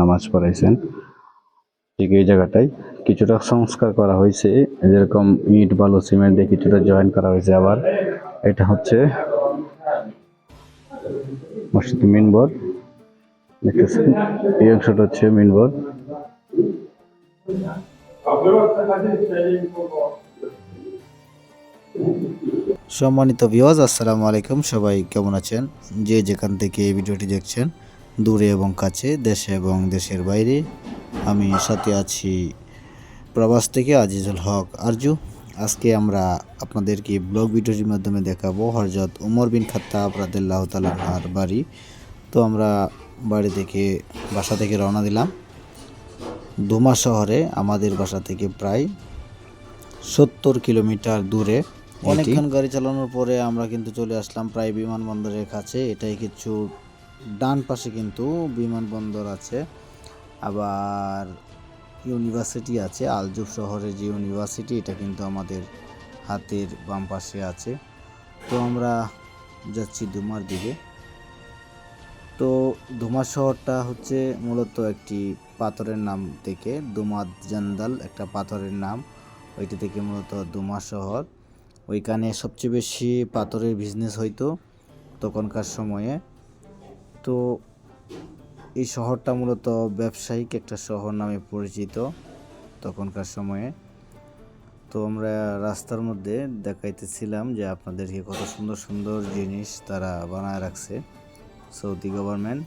নামাজ পড়াইছেন। ঠিক এই জায়গাটাই। কিছুটা সংস্কার করা হয়েছে। যেরকম ইট, বালু, সিমেন্ট দিয়ে কিছুটা জয়েন করা হয়েছে আবার। এটা হচ্ছে মসজিদ মিনবর দেখতেছেন? এই অংশটা হচ্ছে মিনবর সম্মানিত ভিওয়াজ আসসালামু আলাইকুম। সবাই কেমন আছেন? যে যেখান থেকে এই ভিডিওটি দেখছেন দূরে এবং কাছে, দেশে এবং দেশের বাইরে। আমি সাথে আছি প্রবাস থেকে আজিজুল হক। আরজু, আজকে আমরা আপনাদেরকে ব্লগ ভিডিওটির মাধ্যমে দেখাবো হরজত উমর বিন খাত্তাব রাদিল্লাহ তালার বাড়ি। তো আমরা বাড়ি থেকে, বাসা থেকে রওনা দিলাম। দুমা শহরে, আমাদের বাসা থেকে প্রায় সত্তর কিলোমিটার দূরে অনেকক্ষণ গাড়ি চালানোর পরে আমরা কিন্তু চলে আসলাম প্রায় বিমানবন্দরের কাছে। এটাই কিছু ডান পাশে কিন্তু বিমানবন্দর আছে, আবার ইউনিভার্সিটি আছে আলজুব শহরের যে ইউনিভার্সিটি, এটা কিন্তু আমাদের হাতের বাম পাশে আছে। তো আমরা যাচ্ছি দুমার দিকে। তো দুমা শহরটা হচ্ছে মূলত একটি পাথরের নাম থেকে দুমাদ জান্দাল, একটা পাথরের নাম। ওইটি থেকে মূলত দুমা শহর। ওইখানে সবচেয়ে বেশি পাথরের বিজনেস হইতো তখনকার সময়ে। তো এই শহরটা মূলত ব্যবসায়িক একটা শহর নামে পরিচিত তখনকার সময়ে। তো আমরা রাস্তার মধ্যে দেখাইতেছিলাম যে আপনাদেরকে কত সুন্দর সুন্দর জিনিস তারা বানায় রাখছে সৌদি গভর্নমেন্ট।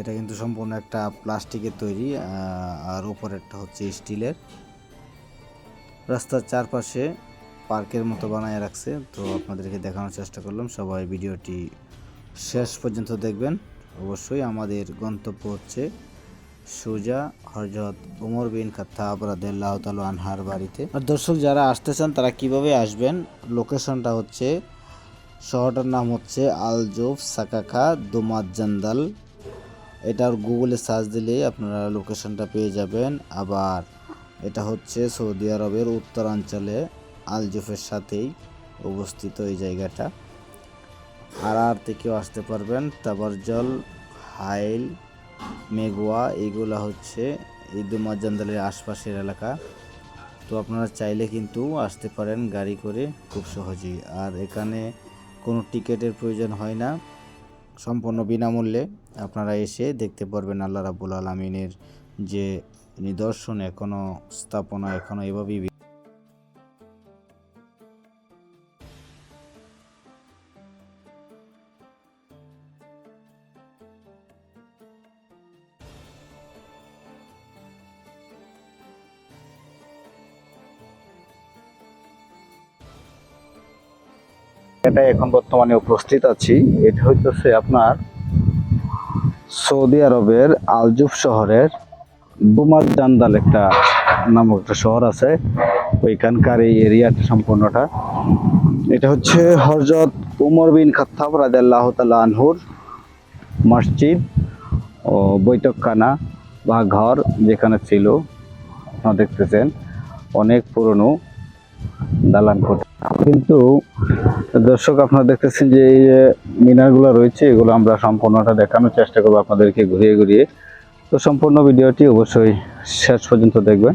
এটা কিন্তু সম্পূর্ণ একটা প্লাস্টিকের তৈরি আর উপরেরটা হচ্ছে স্টিলের। রাস্তার চারপাশে পার্কের মতো বানায় রাখছে। তো আপনাদেরকে দেখানোর চেষ্টা করলাম। সবাই ভিডিওটি শেষ পর্যন্ত দেখবেন। অবশ্যই আমাদের গন্তব্য হচ্ছে সুজা হরজত উমর বিন খাত্তাব রাদিয়াল্লাহ তাআলা আনহার বাড়িতে। আর দর্শক যারা আসতে চান, তারা কীভাবে আসবেন? লোকেশনটা হচ্ছে, শহরটার নাম হচ্ছে আলজুফ সাকাখা দুমাদ জান্দাল। এটার গুগলে সার্চ দিলেই আপনারা লোকেশনটা পেয়ে যাবেন। আবার এটা হচ্ছে সৌদি আরবের উত্তরাঞ্চলে আলজুফের সাথেই অবস্থিত এই জায়গাটা। আর আর থেকেও আসতে পারবেন। তাবারজল হাইল মেগুয়া এইগুলা হচ্ছে এই দুমাজান্দালের আশপাশের এলাকা। তো আপনারা চাইলে কিন্তু আসতে পারেন গাড়ি করে খুব সহজেই। আর এখানে কোনো টিকিটের প্রয়োজন হয় না। সম্পূর্ণ বিনামূল্যে আপনারা এসে দেখতে পারবেন আল্লাহ রাবুল আলমিনের যে নিদর্শন এখনও স্থাপনা এখনও এভাবেই এটা এখন বর্তমানে উপস্থিত আছি। এটা হইতেছে আপনার সৌদি আরবের আলজুফ শহরের দুমাদ জান্দাল একটা নামক একটা শহর আছে। ওইখানকার এই এরিয়াটা সম্পূর্ণটা। এটা হচ্ছে হরজত উমর বিন খাত্তাব রাদিয়াল্লাহ তাআলা আনহুর মসজিদ ও বৈঠকখানা বা ঘর যেখানে ছিল। আপনারা দেখতেছেন, অনেক পুরনো দালান কোঠা কিন্তু দর্শক, আপনারা দেখতেছেন যে এই মিনারগুলো রয়েছে, এগুলো আমরা সম্পূর্ণটা দেখানোর চেষ্টা করব আপনাদেরকে ঘুরিয়ে ঘুরিয়ে। তো সম্পূর্ণ ভিডিওটি অবশ্যই শেষ পর্যন্ত দেখবেন।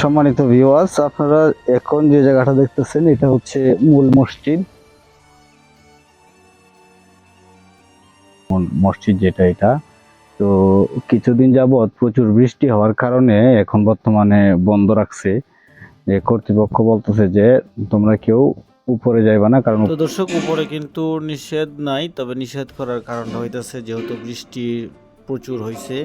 সম্মানিত ভিউয়ার্স আপনারা এখন যে জায়গাটা দেখতেছেন, এটা হচ্ছে মূল মসজিদ। মসজিদ যেটা এটা। তো কিছুদিন যাবৎ প্রচুর বৃষ্টি হওয়ার কারণে এখন বর্তমানে বন্ধ রাখছে। যে কর্তৃপক্ষ বলতেছে যে তোমরা কেউ উপরে যাইবা না, কারণ দর্শক, উপরে কিন্তু নিষেধ নাই, তবে নিষেধ করার কারণটা হইতেছে যেহেতু বৃষ্টি প্রচুর হয়েছে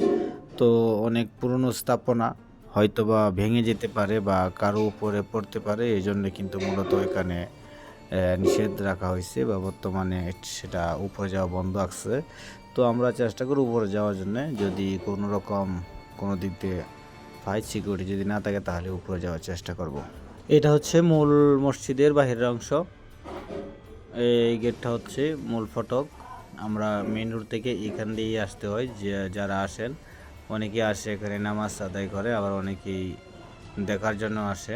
তো অনেক পুরনো স্থাপনা হয়তোবা ভেঙে যেতে পারে বা কারও উপরে পড়তে পারে এই জন্য কিন্তু মূলত এখানে নিষেধ রাখা হয়েছে বা বর্তমানে সেটা উপরে যাওয়া বন্ধ আছে। তো আমরা চেষ্টা করি উপরে যাওয়ার জন্য। যদি কোনো রকম কোনো দিক দিয়ে ফাইট সিকিউরিটি যদি না থাকে, তাহলে উপরে যাওয়ার চেষ্টা করব। এটা হচ্ছে মূল মসজিদের বাহিরের অংশ। এই গেটটা হচ্ছে মূল ফটক। আমরা মেন রোড থেকে এখান দিয়েই আসতে হয়, যে যারা আসেন। অনেকে আসে এখানে নামাজ আদায় করে, আবার অনেকেই দেখার জন্য আসে।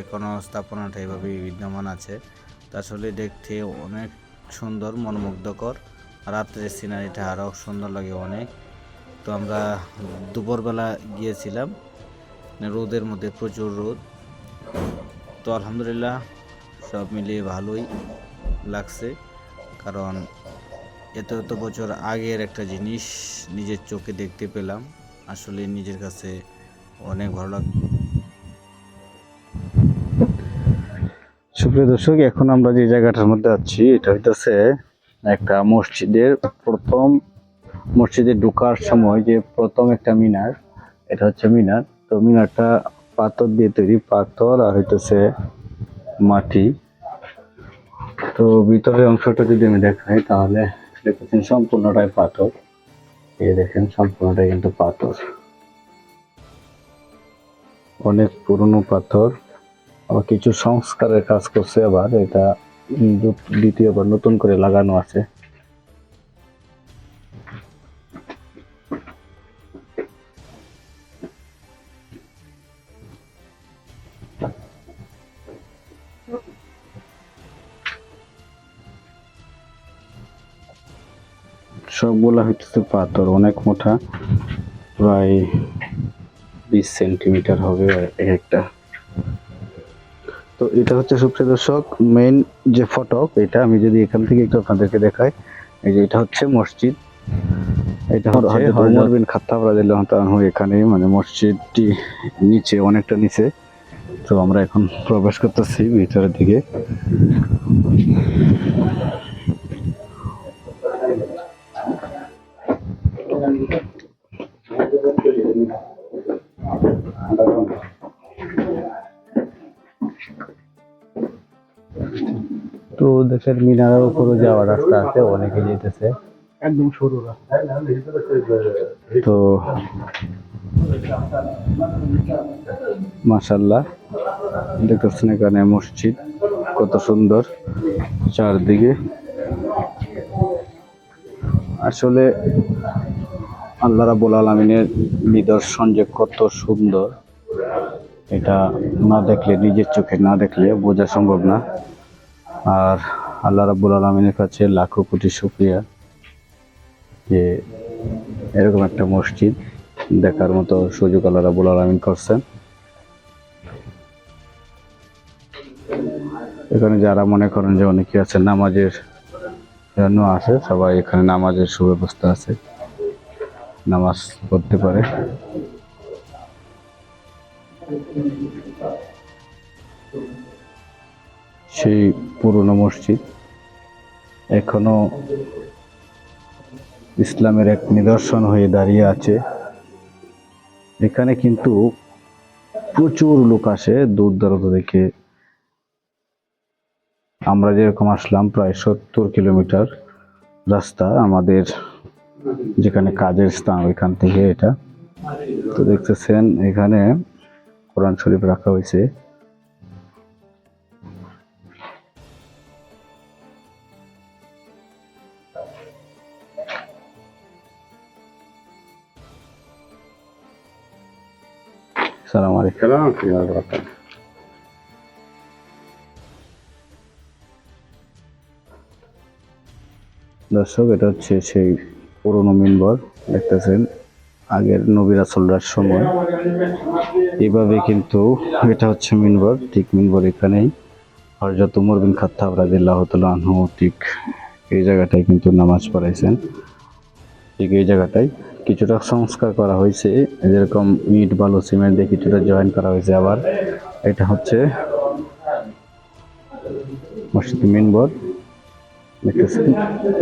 এখনও স্থাপনাটা এভাবেই বিদ্যমান আছে। তা আসলে দেখতে অনেক সুন্দর, মনোমুগ্ধকর। রাত্রের সিনারিটা আরও সুন্দর লাগে অনেক। তো আমরা দুপুরবেলা গিয়েছিলাম, রোদের মধ্যে প্রচুর রোদ। তো আলহামদুলিল্লাহ সব মিলিয়ে ভালোই লাগছে। কারণ এত এত বছর আগের একটা জিনিস নিজের চোখে দেখতে পেলাম। আসলে নিজের কাছে অনেক ভালো লাগ সুপ্রিয় দর্শক, এখন আমরা যে জায়গাটার মধ্যে আছি, এটা হইতেছে একটা মসজিদের প্রথম মসজিদে ঢোকার সময় যে প্রথম একটা মিনার, এটা হচ্ছে মিনার। তো মিনারটা পাথর দিয়ে তৈরি, পাথর আর হইতেছে মাটি। তো ভিতরের অংশটা যদি আমি দেখাই, তাহলে দেখতেছেন সম্পূর্ণটাই পাথর। এই দেখেন, সম্পূর্ণটাই কিন্তু পাথর। অনেক পুরনো পাথর। আবার কিছু সংস্কারের কাজ করছে আবার, এটা দ্বিতীয়বার নতুন করে লাগানো আছে। সবগুলা হইতেছে পাথর, অনেক মোটা, প্রায় বিশ সেন্টিমিটার হবে এক একটা। তো এটা হচ্ছে সুপ্রিয় দর্শক মেইন যে ফটক এটা আমি যদি এখান থেকে একটু আপনাদেরকে দেখাই এই যে এটা হচ্ছে মসজিদ। এটা হচ্ছে হরমর বিন খাত্তাব রাদিয়াল্লাহু তাআলা এখানে মানে মসজিদটি নিচে অনেকটা নিচে। তো আমরা এখন প্রবেশ করতেছি ভিতরের দিকে। তো দেশের মিনারের উপরে যাওয়ার রাস্তা আছে অনেকে যেতেছে। একদম সরু রাস্তা। তো মাশাল্লাহ দেখতেছেন এখানে মসজিদ কত সুন্দর চারদিকে। আসলে আল্লাহ রাবুল আলমিনের নিদর্শন যে কত সুন্দর এটা না দেখলে নিজের চোখে না দেখলে বোঝা সম্ভব না। আর আল্লাহ রাবুল আলমিনের কাছে লাখো কোটি শুক্রিয়া যে এরকম একটা মসজিদ দেখার মতো সুযোগ আল্লাহ রাবুল আলমিন করছেন। এখানে যারা মনে করেন যে অনেকে আছে, নামাজের জন্য আসে সবাই এখানে নামাজের সুব্যবস্থা আছে, নামাজ পড়তে পারে। সেই পুরনো মসজিদ। এখনও ইসলামের এক নিদর্শন হয়ে দাঁড়িয়ে আছে। এখানে কিন্তু প্রচুর লোক আসে দূর দূরান্ত থেকে। আমরা যেরকম আসলাম প্রায় সত্তর কিলোমিটার রাস্তা আমাদের যেখানে কাজের স্থান, ওইখান থেকে এটা। তো দেখতেছেন এখানে কোরআন শরীফ রাখা হয়েছে। সালাম আলাইকুম। দর্শক এটা হচ্ছে সেই পুরনো মিনবর দেখতেছেন আগের নবী রাসুল্লার সময়। এভাবে কিন্তু এটা হচ্ছে মিনবর ঠিক মিনবর এখানেই। হরজত উমর বিন খাত্তাব রাদিল্লাহ আনহু ঠিক এই জায়গাটায় কিন্তু নামাজ পড়াইছেন। ঠিক এই জায়গাটায় কিছুটা সংস্কার করা হয়েছে। যেরকম ইট, বালু, সিমেন্ট দিয়ে কিছুটা জয়েন করা হয়েছে আবার। এটা হচ্ছে মসজিদ মিনবর দেখতেছেন?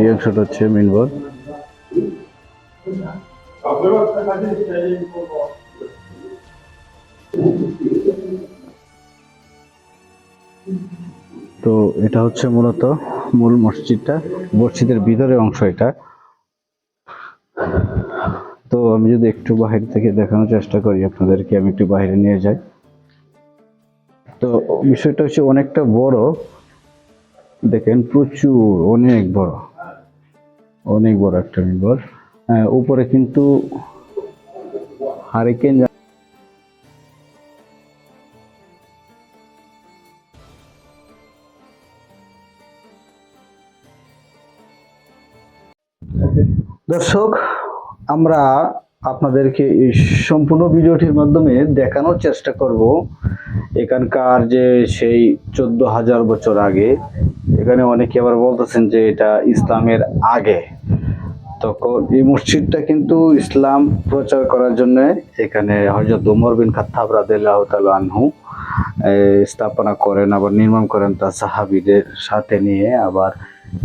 এই অংশটা হচ্ছে মিনবর তো এটা হচ্ছে মূলত মূল মসজিদটা। মসজিদের ভিতরের অংশ এটা। তো আমি যদি একটু বাহির থেকে দেখানোর চেষ্টা করি আপনাদেরকে, আমি একটু বাইরে নিয়ে যাই। তো বিষয়টা হচ্ছে অনেকটা বড়। দেখেন প্রচুর, অনেক বড়। অনেক বড় একটা নির্ভর উপরে কিন্তু হারিকেন দর্শক, আমরা আপনাদেরকে এই সম্পূর্ণ ভিডিওটির মাধ্যমে দেখানোর চেষ্টা করব এখানকার যে সেই চোদ্দ হাজার বছর আগে। এখানে অনেকে আবার বলতেছেন যে এটা ইসলামের আগে। তখন এই মসজিদটা কিন্তু ইসলাম প্রচার করার জন্য এখানে হজরত উমর বিন খাত্তাব রাদিল্লাহ আনহু স্থাপনা করেন, আবার নির্মাণ করেন তার সাহাবিদের সাথে নিয়ে আবার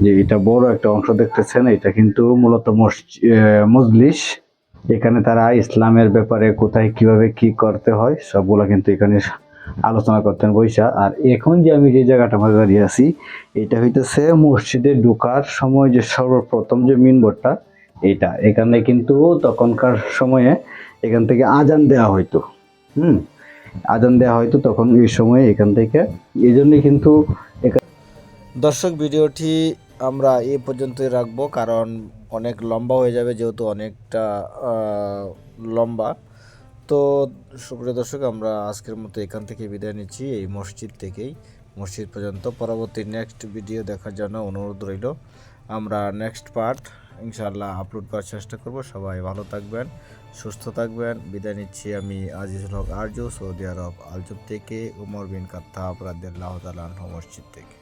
যে এটা বড় একটা অংশ দেখতেছেন, এটা কিন্তু মূলত মজলিস। এখানে তারা ইসলামের ব্যাপারে কোথায় কীভাবে কি করতে হয়, সবগুলো কিন্তু এখানে আলোচনা করতেন বৈশা। আর এখন যে আমি যে জায়গাটা মধ্যে দাঁড়িয়ে আছি, এটা হইতেছে মসজিদে ঢোকার সময় যে সর্বপ্রথম যে মিনবোর্ডটা এটা। এখানে কিন্তু তখনকার সময়ে এখান থেকে আজান দেওয়া হইতো। হুম? আজান দেওয়া হয়তো তখন এই সময়ে এখান থেকে। এই কিন্তু দর্শক, ভিডিওটি আমরা এ পর্যন্তই রাখব, কারণ অনেক লম্বা হয়ে যাবে যেহেতু অনেকটা লম্বা। তো সুপ্রিয় দর্শক, আমরা আজকের মতো এখান থেকে বিদায় নিচ্ছি, এই মসজিদ থেকেই। মসজিদ পর্যন্ত, পরবর্তী নেক্সট ভিডিও দেখার জন্য অনুরোধ রইল। আমরা নেক্সট পার্ট ইনশাআল্লাহ আপলোড করার চেষ্টা করব। সবাই ভালো থাকবেন, সুস্থ থাকবেন। বিদায় নিচ্ছি আমি আজিজুল হক আরজু, সৌদি আরব আলজুব থেকে, উমর বিন কাত্তাব রাদিয়াল্লাহু তাআলা আনহু মসজিদ থেকে।